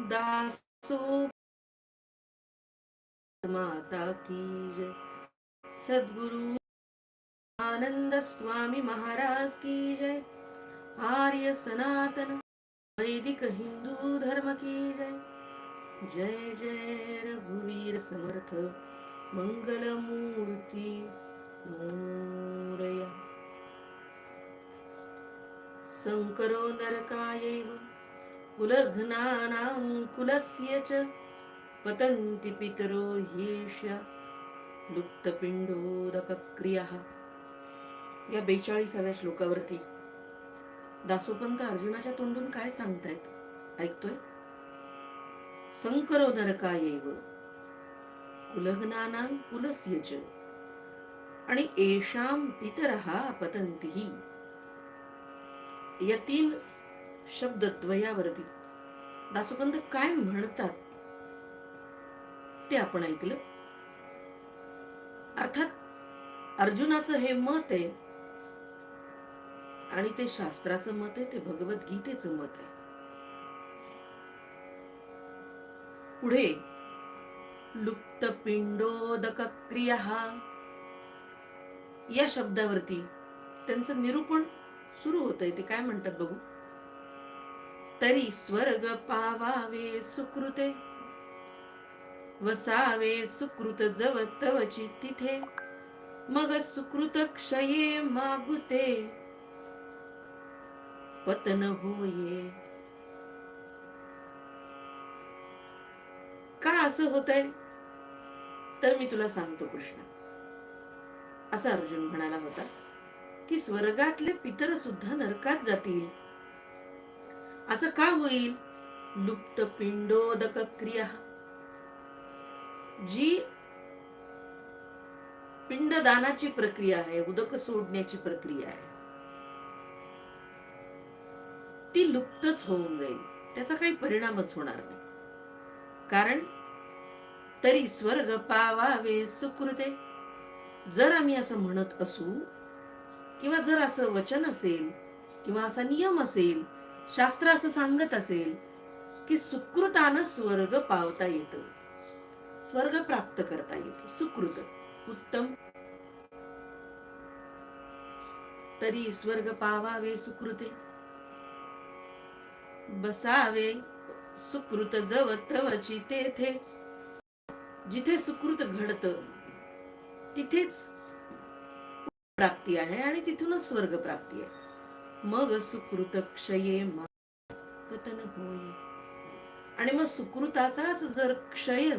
दासो माता की जय। सद्गुरु आनंद स्वामी महाराज की जय। आर्य सनातन वैदिक हिंदू धर्म की जय। जय जय रघुवीर समर्थ मंगल मोरया। शङ्करो नरकायैव कुलघ्नानां कुलस्य च पतन्ति पितरो ह्येष्य लुप्तपिंडोदकक्रिया या बेचाळीसाव्या श्लोकावरती दासोपंत अर्जुनाच्या तोंडून काय सांगतायत? ऐकतोय? संकरो नरकायैव कुलघ्नानां कुलस्य च आणि एषाम पितरहा पतंती या तीन शब्द द्वयावरती दासोपंत काय म्हणतात? ते आपण ऐकलं. अर्थात अर्जुनाचं हे मत आहे आणि ते शास्त्राचं मत आहे ते भगवद्गीतेचं मत आहे. पुढे लुप्त पिंडोदक क्रिया या शब्दावरती त्यांचं निरूपण सुरू होतंय ते काय म्हणतात बघू? तरी स्वर्ग पावावे सुकृते. वसावे सुकृत जव तवची तिथे. मग सुकृत क्षये मागुते. पतन होये. का असं होतंय? तर मी तुला सांगतो कृष्ण. असा अर्जुन म्हणाला होता की स्वर्गातले पितर सुद्धा नरकात जातील. असं का होईल? लुप्त पिंडोदक क्रिया. जी पिंडदानाची प्रक्रिया आहे उदक सोडण्याची प्रक्रिया आहे. ती लुप्तच होऊन जाईल. त्याचा काही परिणामच होणार नाही. कारण तरी स्वर्ग पावावे सुकृते. जर आम्ही असं म्हणत असू किंवा जर असं वचन असेल किंवा असा नियम असेल शास्त्र असं सांगत असेल की सुकृतानं स्वर्ग पावता येतं. स्वर्ग प्राप्त करता येतो. सुकृत. उत्तम. तरी स्वर्ग पावावे सुकृते. बसावे सुकृत जव तवची तेथे. जिथे सुकृत घडत तिथेच प्राप्ती आहे आणि तिथूनच स्वर्ग प्राप्ती आहे. मग सुकृत क्षये पतन होय आणि मग सुकृताचाच जर क्षय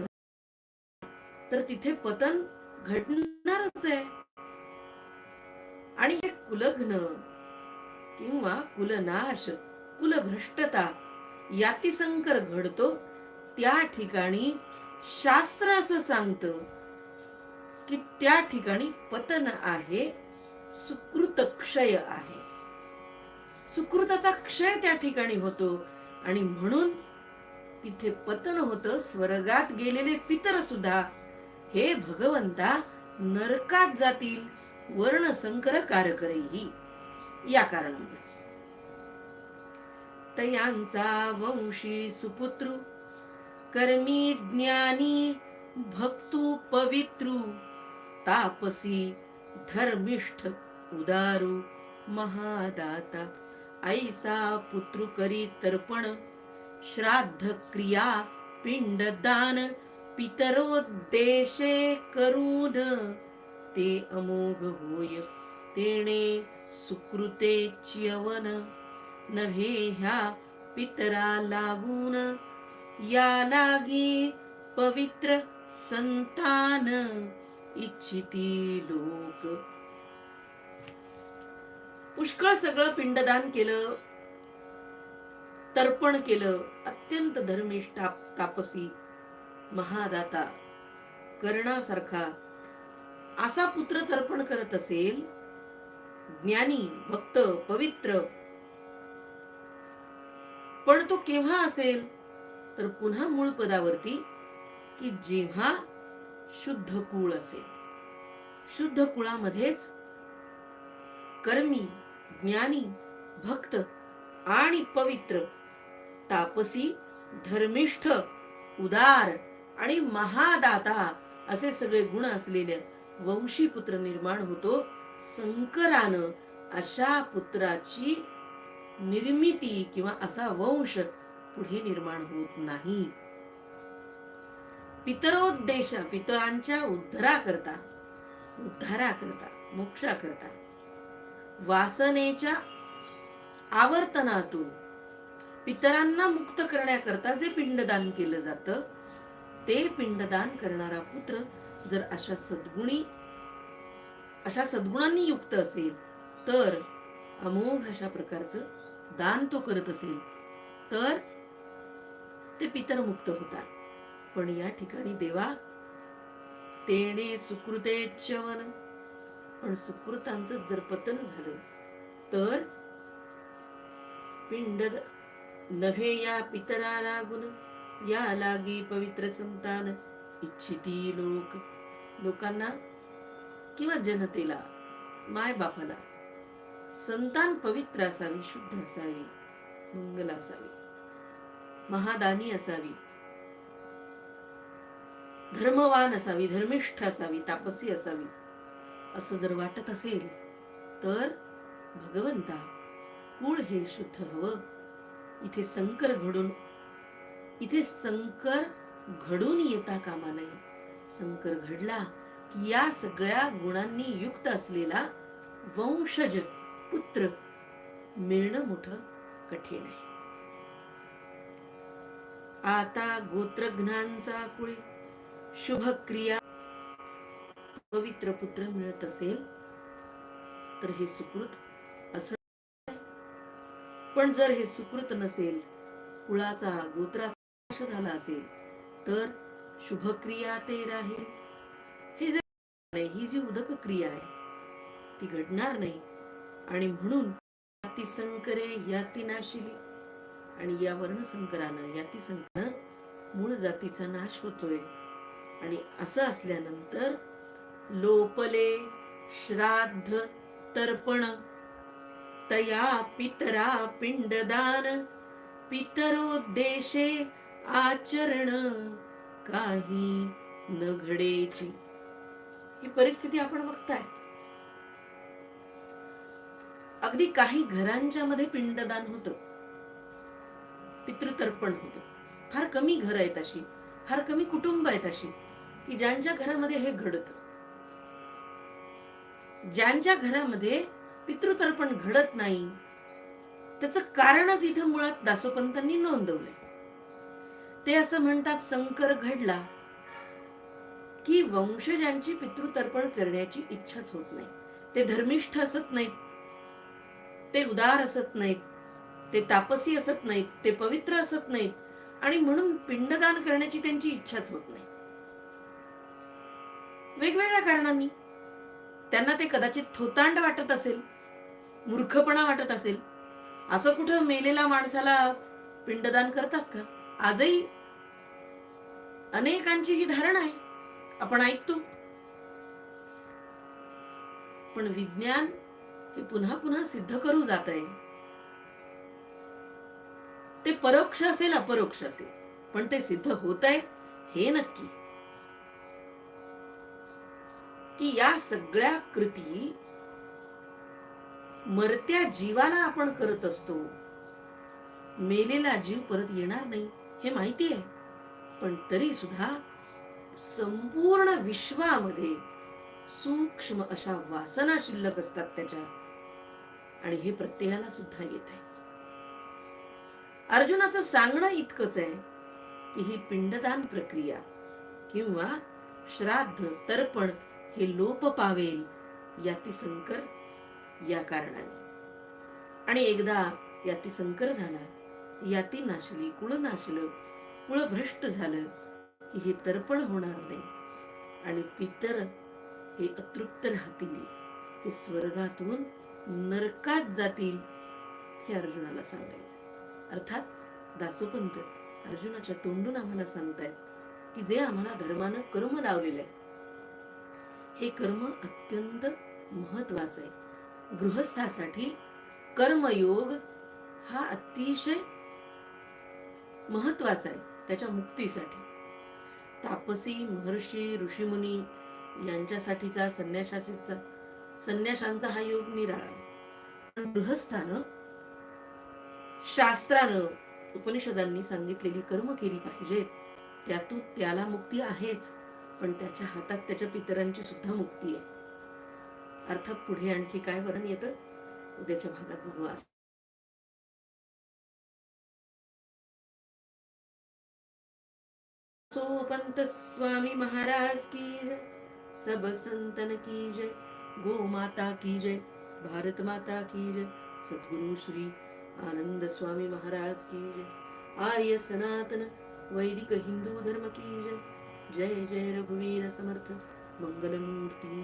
तर तिथे पतन घडणारच आहे. आणि हे कुलघ्न किंवा कुलनाश कुलभ्रष्टता यातिसंकर घडतो त्या ठिकाणी शास्त्र असं सांगत की त्या ठिकाणी पतन आहे सुकृत क्षय आहे. सुकृताचा क्षय त्या ठिकाणी होतो. आणि म्हणून तिथे पतन होतं स्वर्गात गेलेले पितर सुद्धा. हे भगवंता नरकात जातील वर्ण संकर कारकरही. या कारणामुळे तयांचा वंशी सुपुत्रु कर्मी ज्ञानी भक्तू पवित्रु तापसी धर्मिष्ठ उदारू महादाता। ऐसा पुत्रु करी तर्पण श्राद्ध क्रिया पिंडदान पितरोद्देशे करून ते अमोघ होय तेणे सुकृते च्यवन. नव्हे ह्या पितरा लागून या लागी पवित्र संतान. इच्छिती लोक पुष्कळ सगळं पिंडदान केलं तर्पण केलं अत्यंत धर्मिष्ठ तापसी महादाता कर्णासारखा. असा पुत्र तर्पण करत असेल ज्ञानी भक्त पवित्र. पण तो केव्हा असेल? तर पुन्हा मूळ पदावरती की जेव्हा शुद्ध कुळ असेल. शुद्ध कुळामध्येच कर्मी ज्ञानी भक्त आणि पवित्र तापसी धर्मिष्ठ उदार आणि महादाता असे सगळे गुण असलेले वंशी पुत्र निर्माण होतो संकरानं अशा पुत्राची निर्मिती किंवा असा वंश पुढे निर्माण होत नाही. पितरोद्देश पितरांच्या उद्धाराकरता उद्धाराकरता मोक्षाकरता वासनेच्या आवर्तनातून पितरांना मुक्त करण्याकरता जे पिंडदान केलं जातं ते पिंडदान करणारा पुत्र जर अशा सद्गुणी अशा सद्गुणांनी युक्त असेल तर अमोघ अशा प्रकारचं दान तो करत असेल तर ते पितर मुक्त होतात. पण या ठिकाणी देवा तेणे सुकृते चवन पण सुकृतांचं जर पतन झालं तर? पिंड नव्हे या पितरा लागून या लागी पवित्र संतान इच्छिती लोक. लोकांना किंवा जनतेला माय बापाला संतान पवित्र असावी शुद्ध असावी मंगल असावी महादानी असावी धर्मवान असावी धर्मिष्ठ असावी तापसी असावी. असं जर वाटत असेल तर भगवंता कुळ हे शुद्ध हवं. इथे संकर घडून इथे संकर घडून येता कामा नये. संकर घडला की या सगळ्या गुणांनी युक्त असलेला वंशज पुत्र मिळणं मोठं कठीण आहे. आता गोत्रघ्नांचा कुळी शुभ क्रिया पवित्र पुत्र मिळत असेल तर हे सुकृत असं पण जर हे सुकृत नसेल कुळाचा गोत्राचा झाला असेल तर शुभ क्रिया ते राहील. हे जे नाही ही जी उदक क्रिया आहे ती घडणार नाही. आणि म्हणून याती संकरे याती नाशिली. आणि या वर्णसंकरानं याती संकरानं मूळ जातीचा नाश होतोय. आणि असं असल्यानंतर लोपले श्राद्ध तर्पण. तया पितरा पिंडदान पितरोद्देशे आचरण. काही न घडेची ही परिस्थिती आपण बघताय. अगदी काही घरांच्या मध्ये पिंडदान होतं. पितृतर्पण होतं. फार कमी घर आहेत अशी. फार कमी कुटुंब आहेत अशी. की ज्यांच्या घरामध्ये हे घडत. ज्यांच्या घरामध्ये पितृतर्पण घडत नाही त्याच कारणच इथं मुळात दासोपंतांनी नोंदवलंय. ते असं म्हणतात संकर घडला की वंशजांची पितृतर्पण करण्याची इच्छाच होत नाही. ते धर्मिष्ठ असत नाहीत. ते उदार असत नाहीत. ते तापसी असत नाहीत. ते पवित्र असत नाहीत. आणि म्हणून पिंडदान करण्याची त्यांची इच्छाच होत नाही. वेगवेगळ्या कारणांनी त्यांना ते कदाचित थोतांड वाटत असेल मूर्खपणा वाटत असेल असं कुठं मेलेल्या माणसाला पिंडदान करतात का? आजही अनेकांची ही धारणा आहे. आपण ऐकतो. पण विज्ञान हे पुन्हा पुन्हा सिद्ध करू जात आहे. ते परोक्ष असेल अपरोक्ष असेल पण ते सिद्ध होत आहे हे नक्की. की या सगळ्या कृती मरत्या जीवाला आपण करत असतो. मेलेला जीव परत येणार नाही हे माहिती आहे. पण तरी सुद्धा संपूर्ण विश्वामध्ये सूक्ष्म अशा वासना शिल्लक असतात त्याच्या. आणि हे प्रत्येकाला सुद्धा येत आहे. अर्जुनाचं सांगणं इतकंच आहे की ही पिंडदान प्रक्रिया किंवा श्राद्ध तर्पण हे लोप पावेल याती संकर या कारणाने. आणि एकदा याती संकर झाला याती नाशली कुळ नाशलं कुळ भ्रष्ट झालं की हे तर्पण होणार नाही. आणि पितर हे अतृप्त राहतील ते स्वर्गातून नरकात जातील हे अर्जुनाला सांगायचं. अर्थात दासोपंत अर्जुनाच्या तोंडून आम्हाला सांगतायत की जे आम्हाला धर्मानं कर्म लावलेलं आहे हे कर्म अत्यंत महत्वाचं आहे. गृहस्थासाठी कर्मयोग हा अतिशय महत्त्वाचा आहे त्याच्या मुक्तीसाठी. तापसी महर्षी ऋषीमुनी यांच्यासाठीचा संन्यासाचा संन्याशांचा हा योग निराळा आहे. पण गृहस्थानं शास्त्रानं उपनिषदांनी सांगितलेली कर्म केली पाहिजेत. त्यातून त्याला मुक्ती आहेच. पण त्याच्या हातात त्याच्या पितरांची सुद्धा मुक्ती आहे. अर्थात पुढे आणखी काय वरण येतं? उद्याच्या भागात बघू आज. सो पंत स्वामी महाराज की जय. सब संतन की जय. गो माता की जय. भारत माता की जय. सद्गुरु श्री आनंद स्वामी महाराज की जय. आर्य सनातन वैदिक हिंदू धर्म की जय. जय जय रघुवीर समर्थ मंगलमूर्ती